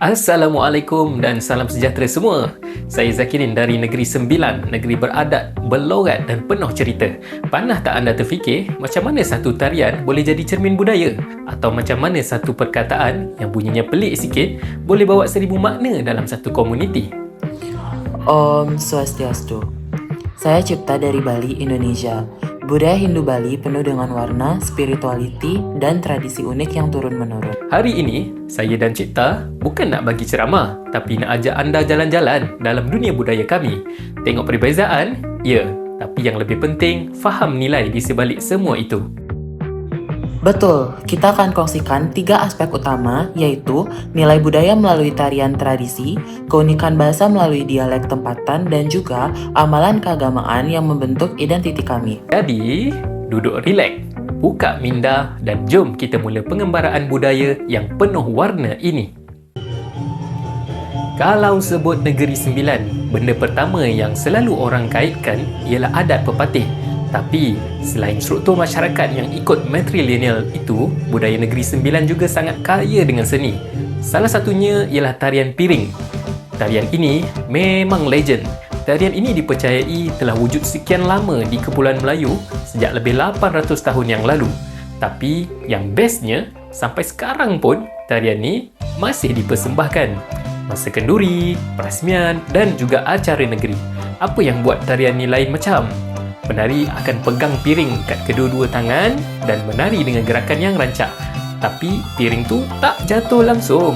Assalamualaikum dan salam sejahtera semua. Saya Zakirin dari Negeri Sembilan, negeri beradat, berlogat dan penuh cerita. Pernah tak anda terfikir macam mana satu tarian boleh jadi cermin budaya? Atau macam mana satu perkataan yang bunyinya pelik sikit boleh bawa seribu makna dalam satu komuniti? Om Swastiastu. Saya Cipta dari Bali, Indonesia. Budaya Hindu Bali penuh dengan warna, spirituality, dan tradisi unik yang turun-menurun. Hari ini, saya dan Cipta bukan nak bagi ceramah, tapi nak ajak anda jalan-jalan dalam dunia budaya kami. Tengok perbezaan? Ya. Tapi yang lebih penting, faham nilai di sebalik semua itu. Betul, kita akan kongsikan tiga aspek utama, yaitu nilai budaya melalui tarian tradisi, keunikan bahasa melalui dialek tempatan, dan juga amalan keagamaan yang membentuk identiti kami. Jadi, duduk rileks, buka minda dan jom kita mula pengembaraan budaya yang penuh warna ini. Kalau sebut negeri sembilan, benda pertama yang selalu orang kaitkan ialah adat pepatih. Tapi, selain struktur masyarakat yang ikut matrilineal itu, budaya negeri sembilan juga sangat kaya dengan seni. Salah satunya ialah tarian piring. Tarian ini memang legend. Tarian ini dipercayai telah wujud sekian lama di Kepulauan Melayu sejak lebih 800 tahun yang lalu. Tapi yang bestnya, sampai sekarang pun tarian ini masih dipersembahkan. Masa kenduri, perasmian dan juga acara negeri. Apa yang buat tarian ini lain macam? Penari akan pegang piring kat kedua-dua tangan dan menari dengan gerakan yang rancak. Tapi piring tu tak jatuh langsung.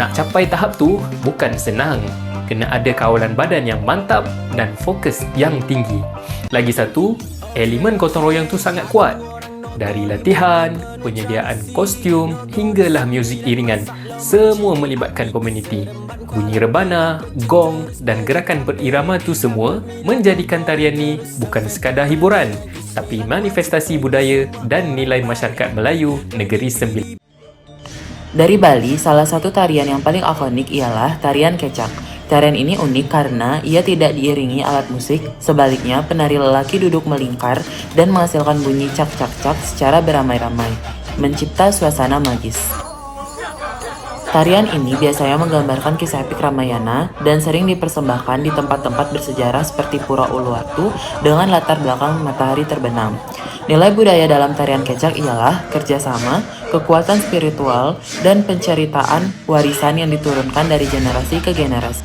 Nak capai tahap tu bukan senang. Kena ada kawalan badan yang mantap dan fokus yang tinggi. Lagi satu, elemen gotong royong tu sangat kuat. Dari latihan, penyediaan kostum hinggalah muzik iringan, semua melibatkan komuniti. Bunyi rebana, gong dan gerakan berirama tu semua menjadikan tarian ni bukan sekadar hiburan, tapi manifestasi budaya dan nilai masyarakat Melayu Negeri Sembilan. Dari Bali, salah satu tarian yang paling ikonik ialah tarian kecak. Tarian ini unik karena ia tidak diiringi alat musik, sebaliknya penari lelaki duduk melingkar dan menghasilkan bunyi cak-cak-cak secara beramai-ramai, mencipta suasana magis. Tarian ini biasanya menggambarkan kisah epik Ramayana dan sering dipersembahkan di tempat-tempat bersejarah seperti Pura Uluwatu dengan latar belakang matahari terbenam. Nilai budaya dalam tarian kecak ialah kerjasama, kekuatan spiritual, dan penceritaan warisan yang diturunkan dari generasi ke generasi.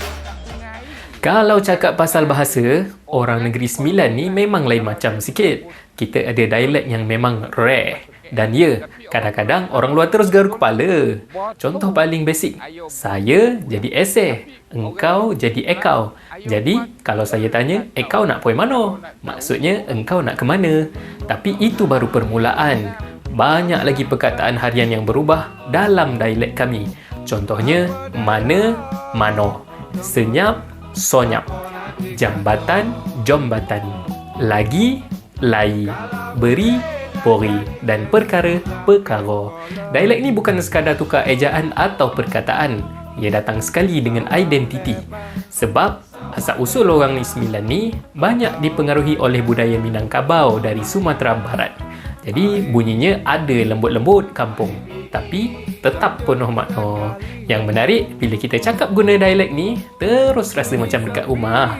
Kalau cakap pasal bahasa, orang negeri sembilan ni memang lain macam sikit. Kita ada dialek yang memang rare. Dan ya, kadang-kadang orang luar terus garu kepala. Contoh paling basic, saya jadi eseh, engkau jadi ekau. Jadi, kalau saya tanya, ekau nak pergi mana? Maksudnya, engkau nak ke mana? Tapi itu baru permulaan. Banyak lagi perkataan harian yang berubah dalam dialek kami. Contohnya, mana, mano. Senyap, sonyap. Jambatan, jombatan. Lagi, lai. Beri, pori dan perkara perkara. Dialek ni bukan sekadar tukar ejaan atau perkataan. Ia datang sekali dengan identiti. Sebab asal usul orang ni sembilan ni banyak dipengaruhi oleh budaya Minangkabau dari Sumatera Barat. Jadi bunyinya ada lembut-lembut kampung tapi tetap penuh makna. Yang menarik bila kita cakap guna dialek ni terus rasa macam dekat rumah.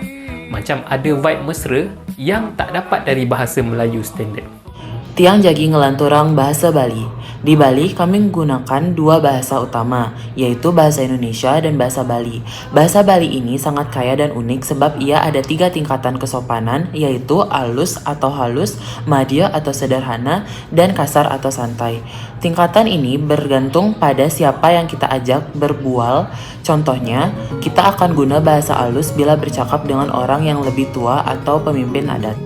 Macam ada vibe mesra yang tak dapat dari bahasa Melayu standard. Tiang Jagi Ngelanturang Bahasa Bali. Di Bali, kami menggunakan dua bahasa utama, yaitu bahasa Indonesia dan bahasa Bali. Bahasa Bali ini sangat kaya dan unik sebab ia ada tiga tingkatan kesopanan, yaitu alus atau halus, madya atau sederhana, dan kasar atau santai. Tingkatan ini bergantung pada siapa yang kita ajak berbual. Contohnya, kita akan guna bahasa alus bila bercakap dengan orang yang lebih tua atau pemimpin adat.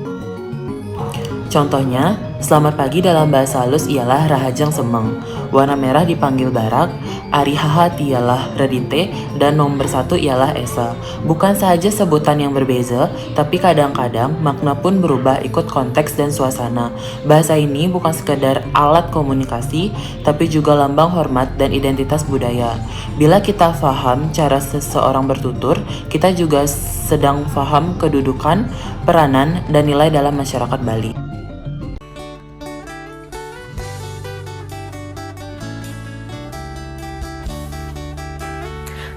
Contohnya, selamat pagi dalam bahasa halus ialah Rahajang Semeng, warna merah dipanggil Barak, Arihahat ialah Redite, dan nomor satu ialah Esa. Bukan saja sebutan yang berbeza, tapi kadang-kadang makna pun berubah ikut konteks dan suasana. Bahasa ini bukan sekedar alat komunikasi, tapi juga lambang hormat dan identitas budaya. Bila kita faham cara seseorang bertutur, kita juga sedang faham kedudukan, peranan, dan nilai dalam masyarakat Bali.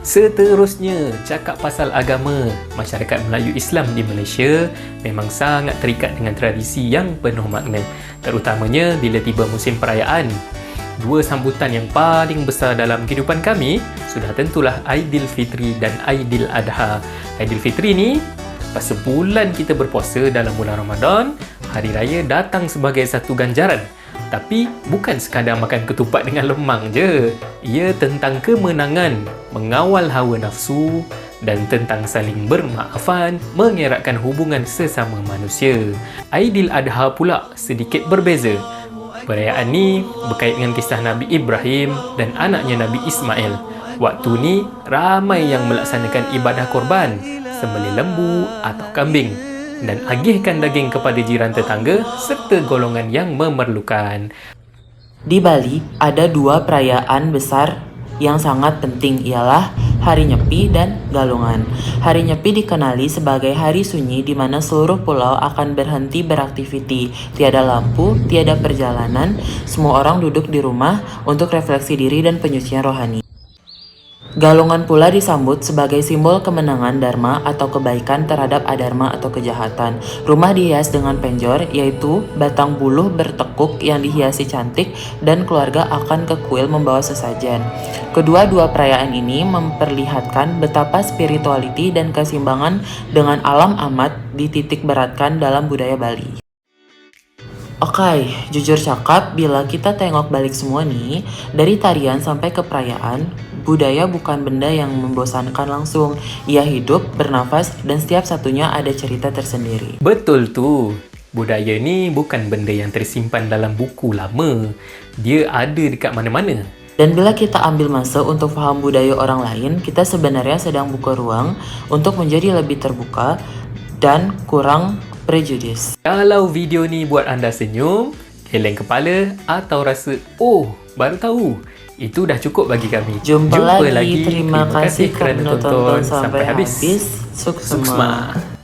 Seterusnya, cakap pasal agama. Masyarakat Melayu Islam di Malaysia memang sangat terikat dengan tradisi yang penuh makna, terutamanya bila tiba musim perayaan. Dua sambutan yang paling besar dalam kehidupan kami sudah tentulah Aidilfitri dan Aidiladha. Aidilfitri ni Lepas sebulan kita berpuasa dalam bulan Ramadan, hari raya datang sebagai satu ganjaran. Tapi bukan sekadar makan ketupat dengan lemang je. Ia tentang kemenangan, mengawal hawa nafsu dan tentang saling bermaafan, mengeratkan hubungan sesama manusia. Aidil Adha pula sedikit berbeza. Perayaan ni berkait dengan kisah Nabi Ibrahim dan anaknya Nabi Ismail. Waktu ni ramai yang melaksanakan ibadah korban sembelih lembu atau kambing dan agihkan daging kepada jiran tetangga serta golongan yang memerlukan. Di Bali ada dua perayaan besar yang sangat penting ialah Hari Nyepi dan Galungan. Hari Nyepi dikenali sebagai hari sunyi di mana seluruh pulau akan berhenti beraktiviti. Tiada lampu, tiada perjalanan, semua orang duduk di rumah untuk refleksi diri dan penyucian rohani. Galungan pula disambut sebagai simbol kemenangan dharma atau kebaikan terhadap adharma atau kejahatan. Rumah dihias dengan penjor, yaitu batang buluh bertekuk yang dihiasi cantik dan keluarga akan ke kuil membawa sesajen. Kedua-dua perayaan ini memperlihatkan betapa spirituality dan keseimbangan dengan alam amat dititik beratkan dalam budaya Bali. Oke, jujur cakap, bila kita tengok balik semua nih, dari tarian sampai ke perayaan, budaya bukan benda yang membosankan langsung. Ia hidup, bernafas, dan setiap satunya ada cerita tersendiri. Betul tu. Budaya ni bukan benda yang tersimpan dalam buku lama. Dia ada dekat mana-mana. Dan bila kita ambil masa untuk faham budaya orang lain, kita sebenarnya sedang buka ruang untuk menjadi lebih terbuka dan kurang prejudis. Kalau video ni buat anda senyum, geleng kepala atau rasa, oh, baru tahu, itu dah cukup bagi kami. Jumpa, lagi. Terima, kasih kerana tonton sampai, habis. Suksma. Suksma.